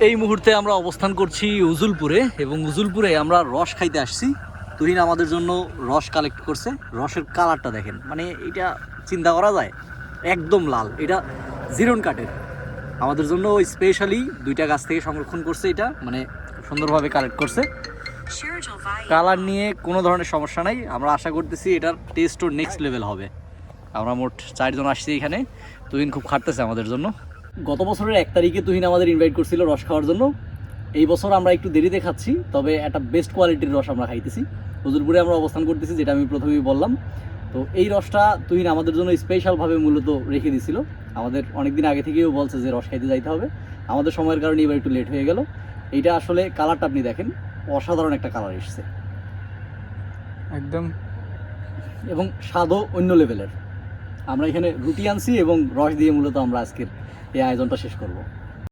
এই মুহূর্তে আমরা অবস্থান করছি উজুলপুরে এবং উজুলপুরে আমরা রস খাইতে আসছি। তুহিন আমাদের জন্য রস কালেক্ট করছে। রসের কালারটা দেখেন। মানে এটা চিন্তা করা যায়, একদম লাল। এটা জিরন কাঠের। আমাদের জন্য স্পেশালি দুইটা গাছ থেকে সংরক্ষণ করছে এটা। মানে সুন্দরভাবে কালেক্ট করছে। কালার নিয়ে কোনো ধরনের সমস্যা নাই। আমরা আশা করতেছি এটার টেস্টও নেক্সট লেভেল হবে। আমরা মোট চারজন আসছি এখানে। তুহিন খুব খাটতেছে আমাদের জন্য। গত বছরের এক তারিখে তুহিন আমাদের ইনভাইট করছিল রস খাওয়ার জন্য। এই বছর আমরা একটু দেরিতে খাচ্ছি তবে একটা বেস্ট কোয়ালিটির রস আমরা খাইতেছি। হুজুরপুরে আমরা অবস্থান করতেছি যেটা আমি প্রথমেই বললাম। তো এই রসটা তুহিন আমাদের জন্য স্পেশালভাবে মূলত রেখে দিছিল। আমাদের অনেক দিন আগে থেকেও বলছে যে রস খাইতে যাইতে হবে। আমাদের সময়ের কারণে এবার একটু লেট হয়ে গেল। এইটা আসলে কালারটা আপনি দেখেন অসাধারণ একটা কালার এসছে। একদম। এবং স্বাদও অন্য লেভেলের আমরা এখানে রুটি আনছি এবং রস দিয়ে মূলত আমরা আজকের এই আয়োজনটা শেষ করব।